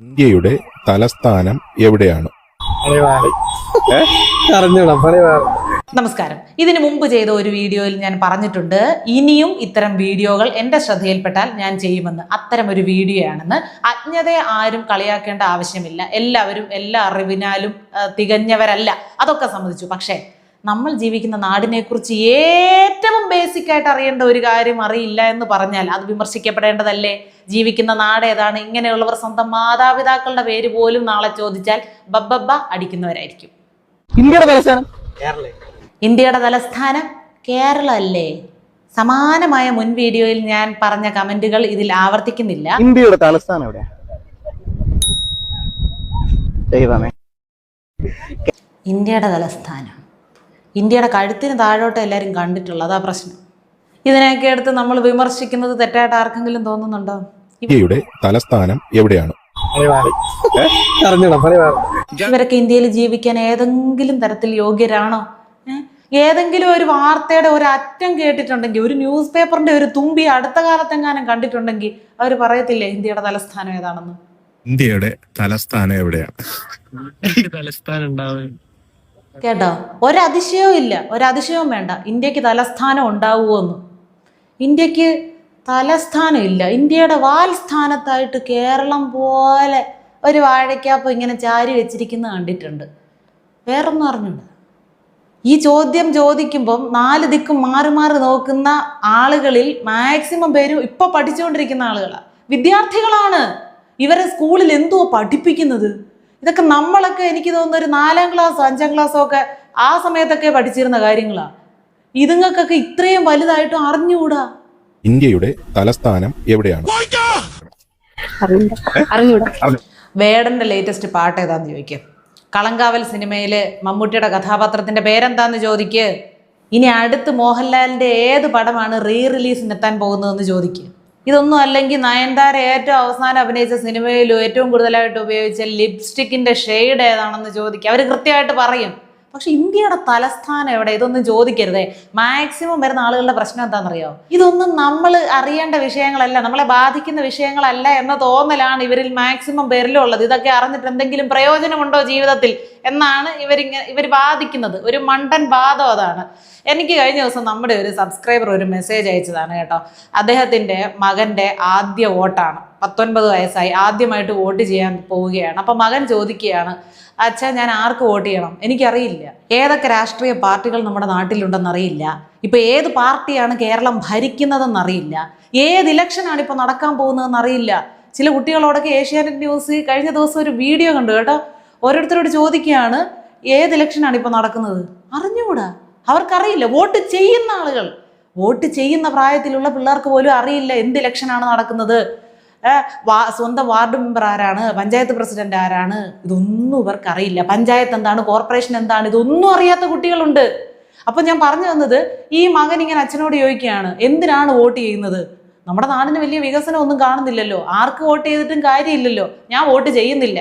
ഇന്ത്യയുടെ തലസ്ഥാനം എവിടെയാണ്? നമസ്കാരം. ഇതിനു മുമ്പ് ചെയ്ത ഒരു വീഡിയോയിൽ ഞാൻ പറഞ്ഞിട്ടുണ്ട് ഇനിയും ഇത്തരം വീഡിയോകൾ എന്റെ ശ്രദ്ധയിൽപ്പെട്ടാൽ ഞാൻ ചെയ്യുമെന്ന്. അത്തരം ഒരു വീഡിയോ ആണെന്ന് അജ്ഞതയെ ആരും കളിയാക്കേണ്ട ആവശ്യമില്ല. എല്ലാവരും എല്ലാ അറിവിനാലും തികഞ്ഞവരല്ല. അതൊക്കെ സമ്മതിച്ചു. പക്ഷേ നമ്മൾ ജീവിക്കുന്ന നാടിനെക്കുറിച്ച് ഏറ്റവും ബേസിക് ആയിട്ട് അറിയേണ്ട ഒരു കാര്യം അറിയില്ല എന്ന് പറഞ്ഞാൽ അത് വിമർശിക്കപ്പെടേണ്ടതല്ലേ? ജീവിക്കുന്ന നാട് ഏതാണ്? ഇങ്ങനെയുള്ളവർ സ്വന്തം മാതാപിതാക്കളുടെ പേര് പോലും നാളെ ചോദിച്ചാൽ ബബ്ബബ്ബ അടിക്കുന്നവരായിരിക്കും. ഇന്ത്യയുടെ തലസ്ഥാനം? ഇന്ത്യയുടെ തലസ്ഥാനം കേരള അല്ലേ? സമാനമായ മുൻ വീഡിയോയിൽ ഞാൻ പറഞ്ഞ കമന്റുകൾ ഇതിൽ ആവർത്തിക്കുന്നില്ല. ഇന്ത്യയുടെ തലസ്ഥാനം എവിടെയാ? ദൈവമേ. ഇന്ത്യയുടെ തലസ്ഥാനം ഇന്ത്യയുടെ കഴുത്തിന് താഴോട്ട് എല്ലാവരും കണ്ടിട്ടുള്ളത് അതാ പ്രശ്നം. ഇതിനെയൊക്കെ എടുത്ത് നമ്മൾ വിമർശിക്കുന്നത് തെറ്റായിട്ട് ആർക്കെങ്കിലും തോന്നുന്നുണ്ടോ? ഇന്ത്യയുടെ തലസ്ഥാനം എവിടെയാണ്? ഇവരൊക്കെ ഇന്ത്യയിൽ ജീവിക്കാൻ ഏതെങ്കിലും തരത്തിൽ യോഗ്യരാണോ? ഏതെങ്കിലും ഒരു വാർത്തയുടെ ഒരു അറ്റം കേട്ടിട്ടുണ്ടെങ്കിൽ ഒരു ന്യൂസ് പേപ്പറിന്റെ ഒരു തുമ്പി അടുത്ത കാലത്തെങ്ങാനും കണ്ടിട്ടുണ്ടെങ്കിൽ അവർ പറയത്തില്ലേ ഇന്ത്യയുടെ തലസ്ഥാനം ഏതാണെന്ന്? ഇന്ത്യയുടെ തലസ്ഥാനം എവിടെയാണ് തലസ്ഥാനം ഉണ്ടാവും. കേട്ടോ? ഒരതിശയവും ഇല്ല. ഒരതിശയവും വേണ്ട. ഇന്ത്യയ്ക്ക് തലസ്ഥാനം ഉണ്ടാവുമോ എന്ന്. ഇന്ത്യയ്ക്ക് തലസ്ഥാനം ഇല്ല. ഇന്ത്യയുടെ വാൽസ്ഥാനത്തായിട്ട് കേരളം പോലെ ഒരു വാഴയ്ക്കാപ്പ് ഇങ്ങനെ ചാരി വെച്ചിരിക്കുന്നത് കണ്ടിട്ടുണ്ട്. വേറൊന്നും അറിഞ്ഞുണ്ട് ഈ ചോദ്യം ചോദിക്കുമ്പം നാല് ദിക്കും മാറി മാറി നോക്കുന്ന ആളുകളിൽ മാക്സിമം പേരും ഇപ്പൊ പഠിച്ചുകൊണ്ടിരിക്കുന്ന ആളുകളാണ് വിദ്യാർത്ഥികളാണ്. ഇവരെ സ്കൂളിൽ എന്തോ പഠിപ്പിക്കുന്നത്? ഇതൊക്കെ നമ്മളൊക്കെ എനിക്ക് തോന്നുന്ന ഒരു നാലാം ക്ലാസ് അഞ്ചാം ക്ലാസ്സോ ഒക്കെ ആ സമയത്തൊക്കെ പഠിച്ചിരുന്ന കാര്യങ്ങളാണ് ഇതുങ്ങൾക്കൊക്കെ ഇത്രയും വലുതായിട്ടും അറിഞ്ഞുകൂടാ? ഇന്ത്യയുടെ തലസ്ഥാനം എവിടെയാണ്? വേടന്റെ ലേറ്റസ്റ്റ് പാട്ട് ഏതാന്ന് ചോദിക്കുക കളങ്കാവൽ സിനിമയിലെ മമ്മൂട്ടിയുടെ കഥാപാത്രത്തിന്റെ പേരെന്താന്ന് ചോദിക്ക്. ഇനി അടുത്ത് മോഹൻലാലിന്റെ ഏത് പടമാണ് റീ റിലീസിനെത്താൻ പോകുന്നതെന്ന് ചോദിക്കുക ഇതൊന്നും അല്ലെങ്കിൽ നയൻതാര ഏറ്റവും അവസാനം അഭിനയിച്ച സിനിമയിലും ഏറ്റവും കൂടുതലായിട്ട് ഉപയോഗിച്ച ലിപ്സ്റ്റിക്കിന്റെ ഷെയ്ഡ് ഏതാണെന്ന് ചോദിക്കുക അവർ കൃത്യമായിട്ട് പറയും. പക്ഷെ ഇന്ത്യയുടെ തലസ്ഥാനം എവിടെ? ഇതൊന്നും ചോദിക്കരുതേ. മാക്സിമം വരുന്ന ആളുകളുടെ പ്രശ്നം എന്താണെന്നറിയോ? ഇതൊന്നും നമ്മൾ അറിയേണ്ട വിഷയങ്ങളല്ല. നമ്മളെ ബാധിക്കുന്ന വിഷയങ്ങളല്ല എന്ന തോന്നലാണ് ഇവരിൽ മാക്സിമം പേരിലുള്ളത് ഇതൊക്കെ അറിഞ്ഞിട്ട് എന്തെങ്കിലും പ്രയോജനമുണ്ടോ ജീവിതത്തിൽ? എന്നാണ് ഇവരിങ്ങനെ ഇവർ ബാധിക്കുന്നത്. ഒരു മണ്ടൻ വാദം അതാണ്. എനിക്ക് കഴിഞ്ഞ ദിവസം നമ്മുടെ ഒരു സബ്സ്ക്രൈബർ ഒരു മെസ്സേജ് അയച്ചതാണ് കേട്ടോ. അദ്ദേഹത്തിന്റെ മകന്റെ ആദ്യ വോട്ടാണ്. പത്തൊൻപത് വയസ്സായി ആദ്യമായിട്ട് വോട്ട് ചെയ്യാൻ പോവുകയാണ്. അപ്പം മകൻ ചോദിക്കുകയാണ് അച്ഛാ ഞാൻ ആർക്ക് വോട്ട് ചെയ്യണം? എനിക്കറിയില്ല. ഏതൊക്കെ രാഷ്ട്രീയ പാർട്ടികൾ നമ്മുടെ നാട്ടിലുണ്ടെന്നറിയില്ല. ഇപ്പൊ ഏത് പാർട്ടിയാണ് കേരളം ഭരിക്കുന്നതെന്നറിയില്ല. ഏത് ഇലക്ഷനാണ് ഇപ്പൊ നടക്കാൻ പോകുന്നതെന്ന് അറിയില്ല ചില കുട്ടികളോടൊക്കെ ഏഷ്യാനെറ്റ് ന്യൂസ് കഴിഞ്ഞ ദിവസം ഒരു വീഡിയോ കണ്ടു കേട്ടോ. ഓരോരുത്തരോട് ചോദിക്കുകയാണ് ഏത് ഇലക്ഷനാണ് ഇപ്പൊ നടക്കുന്നത്? അറിഞ്ഞുകൂടാ അവർക്കറിയില്ല. വോട്ട് ചെയ്യുന്ന ആളുകൾ. വോട്ട് ചെയ്യുന്ന പ്രായത്തിലുള്ള പിള്ളേർക്ക് പോലും അറിയില്ല എന്ത് ഇലക്ഷനാണ് നടക്കുന്നത്. സ്വന്തം വാർഡ് മെമ്പർ ആരാണ്? പഞ്ചായത്ത് പ്രസിഡന്റ് ആരാണ്? ഇതൊന്നും ഇവർക്ക് അറിയില്ല. പഞ്ചായത്ത് എന്താണ്? കോർപ്പറേഷൻ എന്താണ്? ഇതൊന്നും അറിയാത്ത കുട്ടികളുണ്ട്. അപ്പൊ ഞാൻ പറഞ്ഞു തന്നത് ഈ മകൻ ഇങ്ങനെ അച്ഛനോട് ചോദിക്കുകയാണ് എന്തിനാണ് വോട്ട് ചെയ്യുന്നത്? നമ്മുടെ നാടിന് വലിയ വികസനം ഒന്നും കാണുന്നില്ലല്ലോ. ആർക്ക് വോട്ട് ചെയ്തിട്ടും കാര്യമില്ലല്ലോ. ഞാൻ വോട്ട് ചെയ്യുന്നില്ല.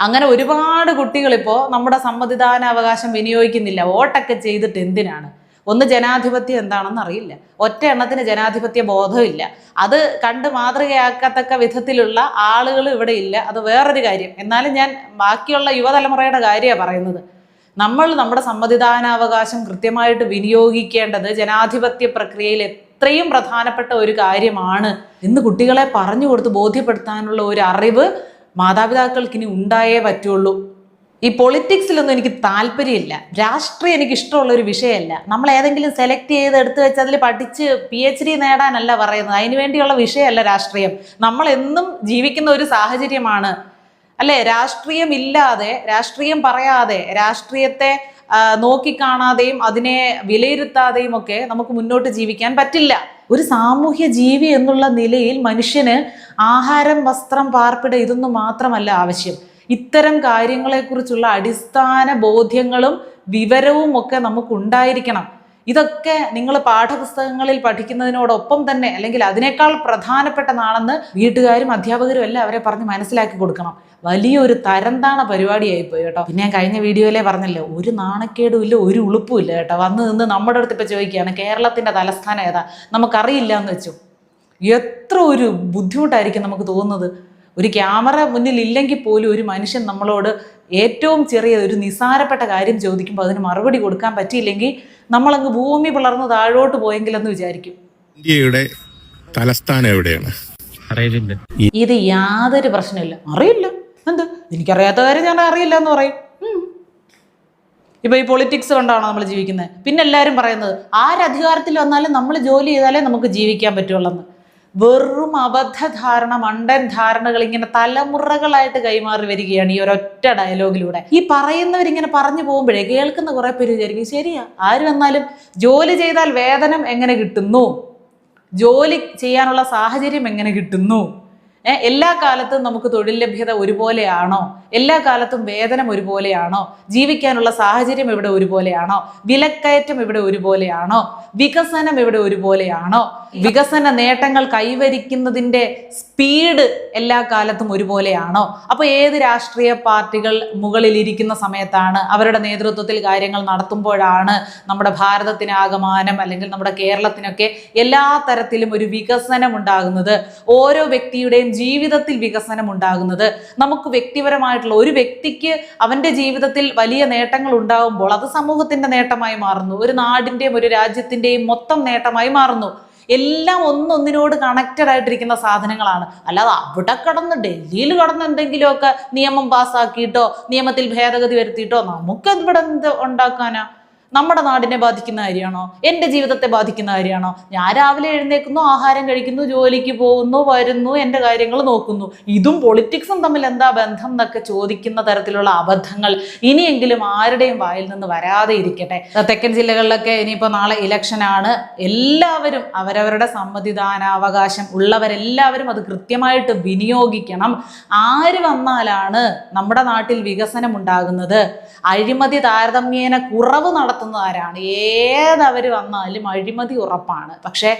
അങ്ങനെ ഒരുപാട് കുട്ടികൾ ഇപ്പോൾ നമ്മുടെ സമ്മതിദാനാവകാശം വിനിയോഗിക്കുന്നില്ല. വോട്ടൊക്കെ ചെയ്തിട്ട് എന്തിനാണ്? ഒന്ന് ജനാധിപത്യം എന്താണെന്ന് അറിയില്ല. ഒറ്റ എണ്ണത്തിന് ജനാധിപത്യ ബോധമില്ല. അത് കണ്ട് മാതൃകയാക്കത്തക്ക വിധത്തിലുള്ള ആളുകൾ ഇവിടെ ഇല്ല. അത് വേറൊരു കാര്യം. എന്നാലും ഞാൻ ബാക്കിയുള്ള യുവതലമുറയുടെ കാര്യമാണ് പറയുന്നത്. നമ്മൾ നമ്മുടെ സമ്മതിദാനാവകാശം കൃത്യമായിട്ട് വിനിയോഗിക്കേണ്ടത് ജനാധിപത്യ പ്രക്രിയയിൽ എത്രയും പ്രധാനപ്പെട്ട ഒരു കാര്യമാണ്. എന്ന് കുട്ടികളെ പറഞ്ഞു കൊടുത്ത് ബോധ്യപ്പെടുത്താനുള്ള ഒരു അറിവ് മാതാപിതാക്കൾക്കിനി ഉണ്ടായേ പറ്റുള്ളൂ. ഈ പൊളിറ്റിക്സിലൊന്നും എനിക്ക് താല്പര്യമില്ല. രാഷ്ട്രീയം എനിക്ക് ഇഷ്ടമുള്ള ഒരു വിഷയമല്ല. നമ്മൾ ഏതെങ്കിലും സെലക്ട് ചെയ്ത് എടുത്തു വെച്ച് അതിൽ പഠിച്ച് പി എച്ച് ഡി നേടാനല്ല പറയുന്നത്. അതിനു വേണ്ടിയുള്ള വിഷയമല്ല രാഷ്ട്രീയം. നമ്മൾ എന്നും ജീവിക്കുന്ന ഒരു സാഹചര്യമാണ്. അല്ലേ? രാഷ്ട്രീയം ഇല്ലാതെ രാഷ്ട്രീയം പറയാതെ രാഷ്ട്രീയത്തെ നോക്കിക്കാണാതെയും അതിനെ വിലയിരുത്താതെയും ഒക്കെ നമുക്ക് മുന്നോട്ട് ജീവിക്കാൻ പറ്റില്ല. ഒരു സാമൂഹ്യ ജീവി എന്നുള്ള നിലയിൽ മനുഷ്യന് ആഹാരം വസ്ത്രം പാർപ്പിട ഇതൊന്നും മാത്രമല്ല ആവശ്യം. ഇത്തരം കാര്യങ്ങളെക്കുറിച്ചുള്ള അടിസ്ഥാന ബോധ്യങ്ങളും വിവരവും ഒക്കെ നമുക്ക് ഉണ്ടായിരിക്കണം ഇതൊക്കെ നിങ്ങൾ പാഠപുസ്തകങ്ങളിൽ പഠിക്കുന്നതിനോടൊപ്പം തന്നെ അല്ലെങ്കിൽ അതിനേക്കാൾ പ്രധാനപ്പെട്ടതാണെന്ന് വീട്ടുകാരും അധ്യാപകരും എല്ലാം അവരെ പറഞ്ഞ് മനസ്സിലാക്കി കൊടുക്കണം. വലിയൊരു തരംതാണ പരിപാടിയായിപ്പോയി കേട്ടോ. പിന്നെ കഴിഞ്ഞ വീഡിയോയിലേ പറഞ്ഞല്ലോ ഒരു നാണക്കേടും ഇല്ല ഒരു ഉളുപ്പും ഇല്ല കേട്ടോ. വന്ന് നിന്ന് നമ്മുടെ അടുത്ത് ഇപ്പം ചോദിക്കുകയാണ് കേരളത്തിന്റെ തലസ്ഥാനം ഏതാ? നമുക്കറിയില്ല എന്ന് വെച്ചു. എത്ര ഒരു ബുദ്ധിമുട്ടായിരിക്കും നമുക്ക് തോന്നുന്നത്. ഒരു ക്യാമറ മുന്നിൽ ഇല്ലെങ്കിൽ പോലും ഒരു മനുഷ്യൻ നമ്മളോട് ഏറ്റവും ചെറിയ ഒരു നിസാരപ്പെട്ട കാര്യം ചോദിക്കുമ്പോൾ അതിന് മറുപടി കൊടുക്കാൻ പറ്റിയില്ലെങ്കിൽ നമ്മളങ്ങ് ഭൂമി പിളർന്ന് താഴോട്ട് പോയെങ്കിലെന്ന് വിചാരിക്കും. ഇന്ത്യയുടെ തലസ്ഥാനം എവിടെയാണ്? അറിയില്ല ഇത് യാതൊരു പ്രശ്നമില്ല. അറിയില്ല. എന്ത്? എനിക്കറിയാത്ത കാര്യം ഞാൻ അറിയില്ല എന്ന് പറയും. ഇപ്പൊ ഈ പൊളിറ്റിക്സ് കൊണ്ടാണോ നമ്മൾ ജീവിക്കുന്നത്? പിന്നെ എല്ലാവരും പറയുന്നത് ആരധികാരത്തിൽ വന്നാലും നമ്മൾ ജോലി ചെയ്താലേ നമുക്ക് ജീവിക്കാൻ പറ്റുള്ളൂ വെറും അബദ്ധധാരണ മണ്ടൻ ധാരണകൾ ഇങ്ങനെ തലമുറകളായിട്ട് കൈമാറി വരികയാണ് ഈ ഒരൊറ്റ ഡയലോഗിലൂടെ. ഈ പറയുന്നവരിങ്ങനെ പറഞ്ഞു പോകുമ്പോഴേ കേൾക്കുന്ന കുറെ പേര് വിചാരിക്കും ശരിയാ ആര് വന്നാലും ജോലി ചെയ്താൽ വേതനം എങ്ങനെ കിട്ടുന്നു? ജോലി ചെയ്യാനുള്ള സാഹചര്യം എങ്ങനെ കിട്ടുന്നു? എല്ലാ കാലത്തും നമുക്ക് തൊഴിൽ ലഭ്യത ഒരുപോലെയാണോ? എല്ലാ കാലത്തും വേതനം ഒരുപോലെയാണോ? ജീവിക്കാനുള്ള സാഹചര്യം ഇവിടെ ഒരുപോലെയാണോ? വിലക്കയറ്റം ഇവിടെ ഒരുപോലെയാണോ? വികസനം ഇവിടെ ഒരുപോലെയാണോ? വികസന നേട്ടങ്ങൾ കൈവരിക്കുന്നതിന്റെ സ്പീഡ് എല്ലാ കാലത്തും ഒരുപോലെയാണോ? അപ്പോൾ ഏത് രാഷ്ട്രീയ പാർട്ടികൾ മുകളിലിരിക്കുന്ന സമയത്താണ് അവരുടെ നേതൃത്വത്തിൽ കാര്യങ്ങൾ നടത്തുമ്പോഴാണ് നമ്മുടെ ഭാരതത്തിനാകമാനം അല്ലെങ്കിൽ നമ്മുടെ കേരളത്തിനൊക്കെ എല്ലാ തരത്തിലും ഒരു വികസനം ഉണ്ടാകുന്നത്? ഓരോ വ്യക്തിയുടെയും ജീവിതത്തിൽ വികസനം ഉണ്ടാകുന്നത് നമുക്ക് വ്യക്തിപരമായിട്ടുള്ള ഒരു വ്യക്തിക്ക് അവന്റെ ജീവിതത്തിൽ വലിയ നേട്ടങ്ങൾ ഉണ്ടാകുമ്പോൾ അത് സമൂഹത്തിന്റെ നേട്ടമായി മാറുന്നു. ഒരു നാടിന്റെയും ഒരു രാജ്യത്തിന്റെയും മൊത്തം നേട്ടമായി മാറുന്നു. എല്ലാം ഒന്നൊന്നിനോട് കണക്റ്റഡ് ആയിട്ടിരിക്കുന്ന സാധനങ്ങളാണ്. അല്ലാതെ അവിടെ കടന്ന് ഡൽഹിയിൽ കടന്ന് എന്തെങ്കിലുമൊക്കെ നിയമം പാസ്സാക്കിയിട്ടോ നിയമത്തിൽ ഭേദഗതി വരുത്തിയിട്ടോ നമുക്ക് ഇവിടെ എന്ത് ഉണ്ടാക്കാനാ? നമ്മുടെ നാടിനെ ബാധിക്കുന്ന കാര്യമാണോ? എന്റെ ജീവിതത്തെ ബാധിക്കുന്ന കാര്യമാണോ? ഞാൻ രാവിലെ എഴുന്നേക്കുന്നു ആഹാരം കഴിക്കുന്നു ജോലിക്ക് പോകുന്നു വരുന്നു എന്റെ കാര്യങ്ങൾ നോക്കുന്നു. ഇതും പൊളിറ്റിക്സും തമ്മിൽ എന്താ ബന്ധം എന്നൊക്കെ ചോദിക്കുന്ന തരത്തിലുള്ള അബദ്ധങ്ങൾ ഇനിയെങ്കിലും ആരുടെയും വായിൽ നിന്ന് വരാതെ ഇരിക്കട്ടെ. തെക്കൻ ജില്ലകളിലൊക്കെ ഇനിയിപ്പോൾ നാളെ ഇലക്ഷനാണ് എല്ലാവരും അവരവരുടെ സമ്മതിദാനാവകാശം ഉള്ളവരെല്ലാവരും അത് കൃത്യമായിട്ട് വിനിയോഗിക്കണം. ആര് വന്നാലാണ് നമ്മുടെ നാട്ടിൽ വികസനം ഉണ്ടാകുന്നത് അഴിമതി താരതമ്യേന കുറവ് നടത്തുന്ന ആരാണ് ഏതവർ വന്നാലും അഴിമതി ഉറപ്പാണ്. പക്ഷേ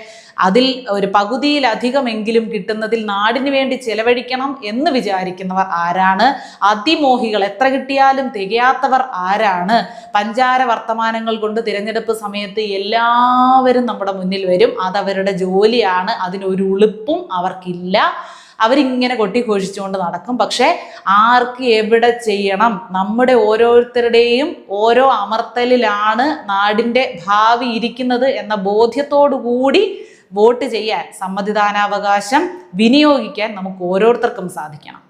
അതിൽ ഒരു പകുതിയിലധികമെങ്കിലും കിട്ടുന്നതിൽ നാടിന് വേണ്ടി ചെലവഴിക്കണം എന്ന് വിചാരിക്കുന്നവർ ആരാണ്? അതിമോഹികൾ എത്ര കിട്ടിയാലും തികയാത്തവർ ആരാണ്? പഞ്ചാര വർത്തമാനങ്ങൾ കൊണ്ട് തിരഞ്ഞെടുപ്പ് സമയത്ത് എല്ലാവരും നമ്മുടെ മുന്നിൽ വരും. അതവരുടെ ജോലിയാണ്. അതിനൊരു ഉളുപ്പും അവർക്കില്ല. അവരിങ്ങനെ കൊട്ടിഘോഷിച്ചുകൊണ്ട് നടക്കും. പക്ഷേ ആർക്ക് എവിടെ ചെയ്യണം? നമ്മുടെ ഓരോരുത്തരുടെയും ഓരോ അമർത്തലിലാണ് നാടിന്റെ ഭാവി ഇരിക്കുന്നത് എന്ന ബോധ്യത്തോടു കൂടി വോട്ട് ചെയ്യാൻ സമ്മതിദാനാവകാശം വിനിയോഗിക്കാൻ നമുക്ക് ഓരോരുത്തർക്കും സാധിക്കണം.